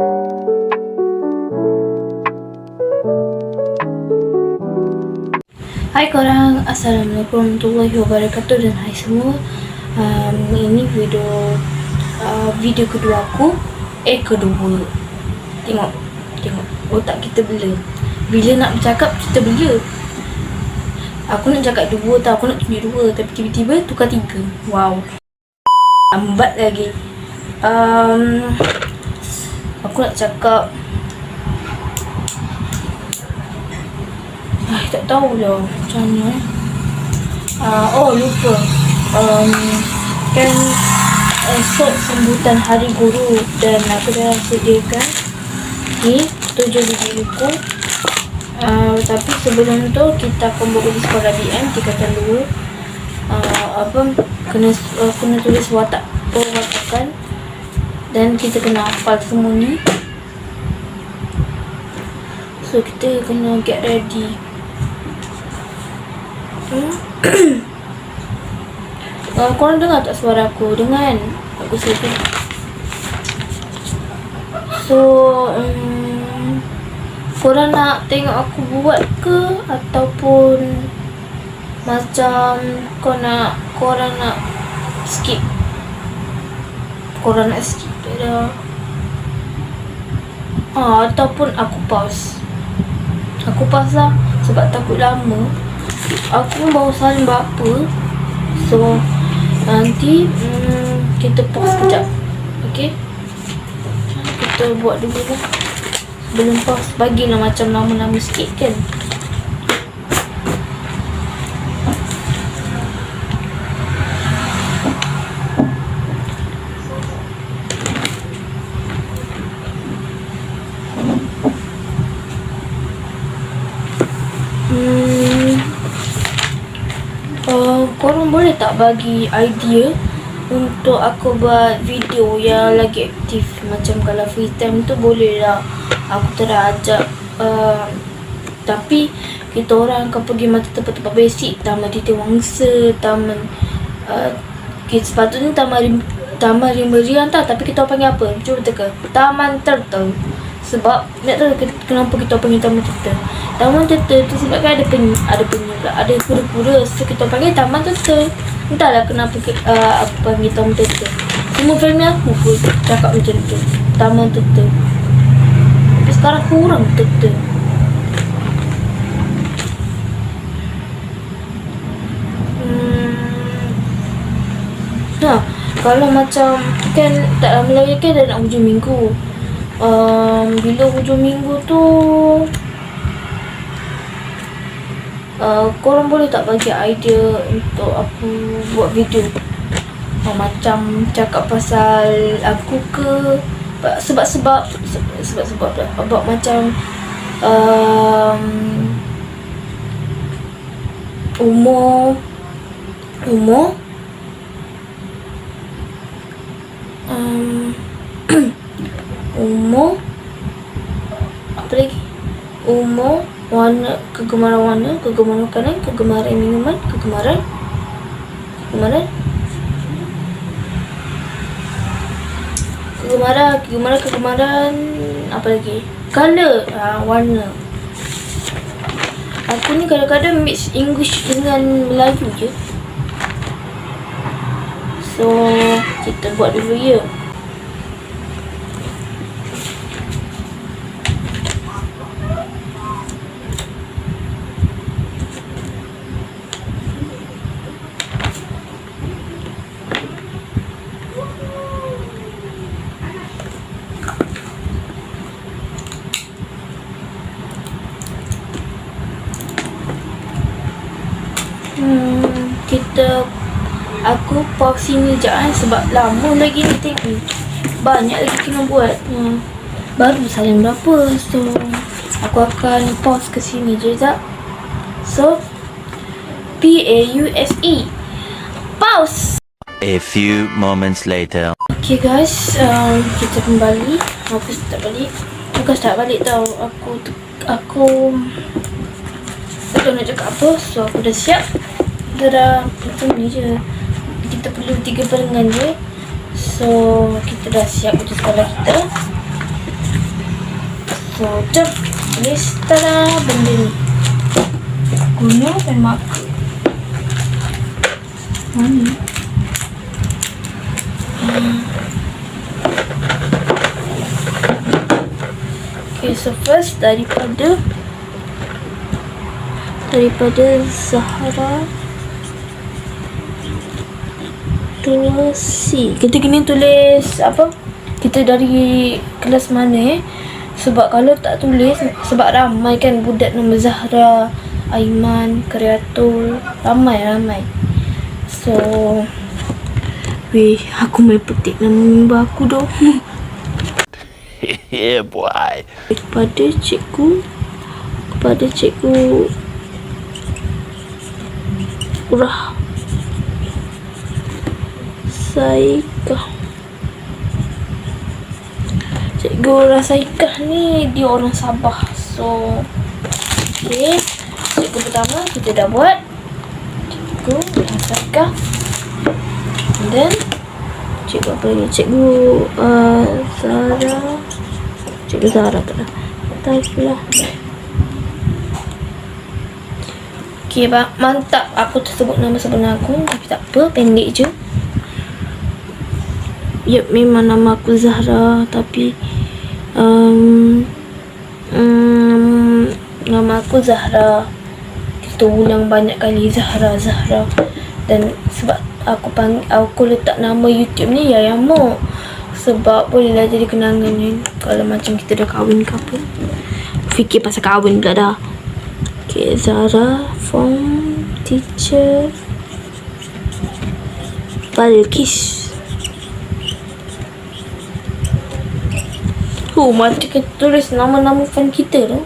Hai korang, Assalamualaikum warahmatullahi wabarakatuh dan hai semua. Um, Ini video uh, video kedua aku. Eh kedua. Tengok, tengok. Otak kita bela. Bila nak bercakap kita bela. Aku nak cakap dua tau, aku nak tunjuk dua. Tapi tiba-tiba tukar tiga. Wow. Lambat lagi. Um, Aku nak cakap Ay, tak tahulah macam mana eh. Uh, oh, lupa. Um, kan esok sambutan Hari Guru dan aku dah sediakan ni tujuh biji buku. Uh, tapi sebelum tu kita akan buat di sekolah BM tingkatan 2 uh, apa kena uh, kena tulis watak perwatakan dan kita kena hafal semua ni so kita kena get ready Hmm. uh, korang dengar tak suara aku? Dengan aku sebut. So, um, korang nak tengok aku buat ke ataupun macam kau nak korang nak skip? Korang nak skip tak dah. Ah, ataupun aku pause. Aku pause lah sebab takut lama. Aku pun baru saling berapa so nanti hmm, kita pause sekejap ok kita buat dulu lah? Sebelum pause bagilah macam nama-nama sikit kan Hmm, uh, korang boleh tak bagi idea untuk aku buat video yang lagi aktif? Macam kalau free time tu boleh lah. Aku terajak uh, tapi kita orang akan pergi macam tempat-tempat basic. Taman titi wangsa taman uh, kita sepatutnya taman taman rimberian tau tapi kita panggil apa? Cuba teka. Taman turtle sebab nak tahu ke- kenapa kita panggil taman turtle taman turtle tu sebab kan ada penyu ada penyu ada kura-kura. So kita panggil taman turtle entahlah kenapa ke, uh, aku panggil taman turtle semua family aku pun cakap macam tu. Taman turtle tapi sekarang kurang turtle Hmm. Ha, kalau macam kan tak lama lagi kan dah nak hujung minggu. Um, bila hujung minggu tu uh, korang boleh tak bagi idea untuk aku buat video? Uh, macam cakap pasal aku ke? Sebab sebab sebab sebab sebab macam um, umur umur? Um, umur apa lagi? Umur warna kegemaran warna kegemaran makanan kegemaran minuman kegemaran kegemaran kegemaran kegemaran kegemaran apa lagi? Color ha, warna. Aku ni kadang-kadang mix English dengan Melayu je. So, kita buat dulu ya. Hmm, kita Aku pause sini je kan sebab lama lagi ni tengok ni. Banyak lagi kena buat. Hmm. Baru saling berapa. So, aku akan pause ke sini je sekejap. So, P-A-U-S-E. Pause! A few moments later. Okay guys, um, kita kembali. Aku start balik. Bukan start balik tau. Aku, aku, tak tahu nak cakap apa. So, aku dah siap. Dah dah, macam ni je kita perlu tiga barengan je So kita dah siap untuk sekolah kita So, jom. Tulis. Tada, benda ni. Guna pen marker. Mana? Okay, so first daripada daripada Zahra tulis C. Kita kena tulis apa? Kita dari kelas mana eh? Sebab kalau tak tulis sebab ramai kan budak nama Zahra, Aiman, Kreatul, ramai-ramai. So Weh, aku main petik nama member aku dong. yeah, boy. kepada cikgu kepada cikgu Rah Saikah. Cikgu Rasaikah ni dia orang Sabah. So Okay Cikgu pertama kita dah buat. Cikgu Rasaikah And then Cikgu apa lagi? Cikgu uh, Zara. Cikgu Zara tak? Tak pula. Okay, bang. mantap. Aku tersebut nama sebenar aku. Tapi tak apa, pendek je. Yup, memang nama aku Zahra. Tapi... Um, um, nama aku Zahra. Kita ulang banyak kali Zahra, Zahra. Dan sebab aku panggil, aku letak nama YouTube ni Yaya Mo. Sebab bolehlah jadi kenangan kan. Kalau macam kita dah kahwin ke apa. Fikir pasal kahwin pula dah. Okay, Zara form teacher Balkis. Oh, macam kita tulis nama-nama fan kita tu.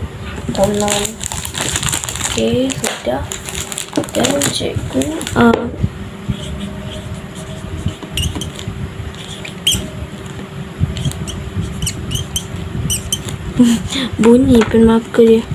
Tolong. Okay, sudah. Dan cikgu. Uh, bunyi pen marker dia.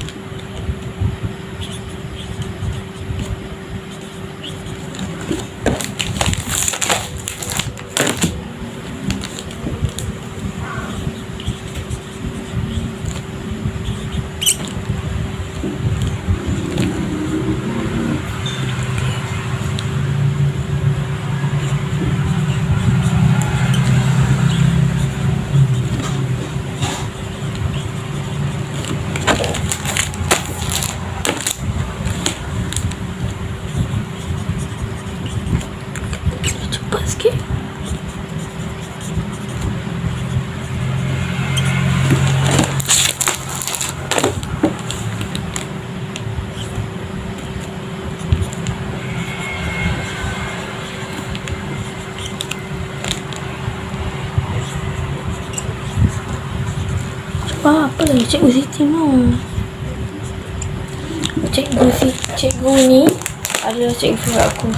Cepat sikit. Cepat apa lagi cikgu Siti mau? Cikgu si cikgu ni adalah cikgu aku.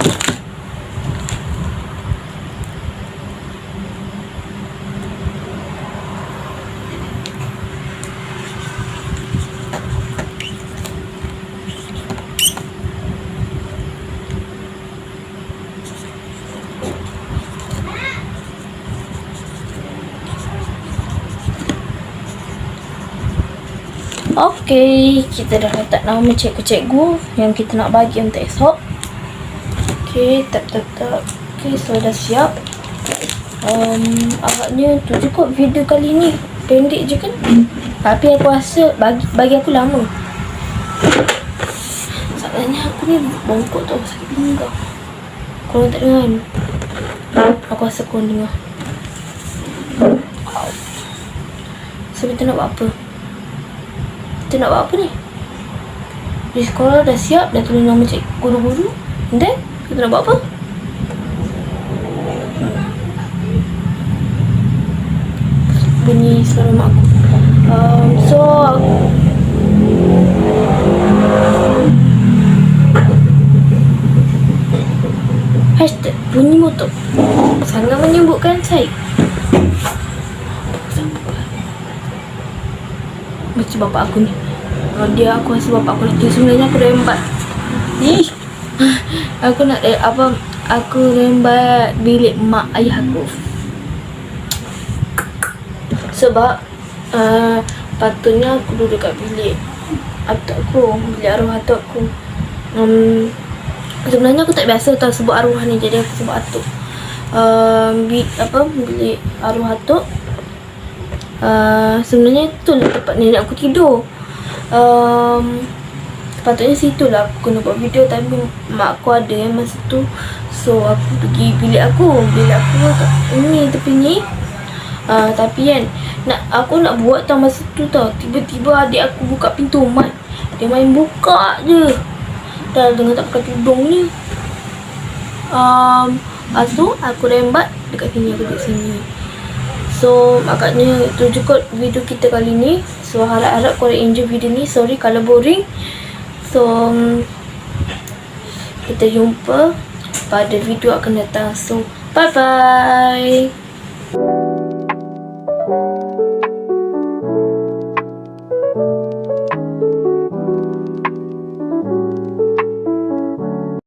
Okey, kita dah letak nama cikgu-cikgu yang kita nak bagi untuk esok. Okey, tap tap tap. Okey, so dah siap. Um, agaknya tu kot video kali ni. Pendek je kan? Tapi aku rasa bagi bagi aku lama. Masalahnya aku ni bongkok tau sakit pinggang. Korang tak dengar kan? Aku rasa korang dengar. So kita nak buat apa? Kita nak buat apa ni? Di sekolah dah siap, dah tulis nama cik guru-guru. Then, kita nak buat apa? Bunyi suara mak aku. Um, so, Hashtag bunyi motor Sangat menyebutkan saya Macam bapak aku ni Kalau dia aku rasa bapak aku tu Sebenarnya aku rembat Ih. Aku nak eh, apa Aku rembat bilik mak ayah aku. Sebab uh, patutnya aku duduk kat bilik atuk aku, bilik arwah atuk aku. Um, sebenarnya aku tak biasa tau sebut arwah ni jadi aku sebut atuk. Um, bi, apa bilik arwah atuk uh, sebenarnya tu lah tempat nenek aku tidur. Um, Sepatutnya situ lah aku kena buat video tapi mak aku ada yang masa tu. So aku pergi bilik aku. Bilik aku ini tepi ni. Uh, Tapi kan nak Aku nak buat tau masa tu tau. Tiba-tiba adik aku buka pintu mat Dia main buka je. Dah dengan tak pakai tudung ni. Um, Lepas tu aku rembat dekat sini aku duduk sini So agaknya itu je kot video kita kali ni So harap-harap korang enjoy video ni Sorry kalau boring So um, kita jumpa pada video akan datang. So bye bye.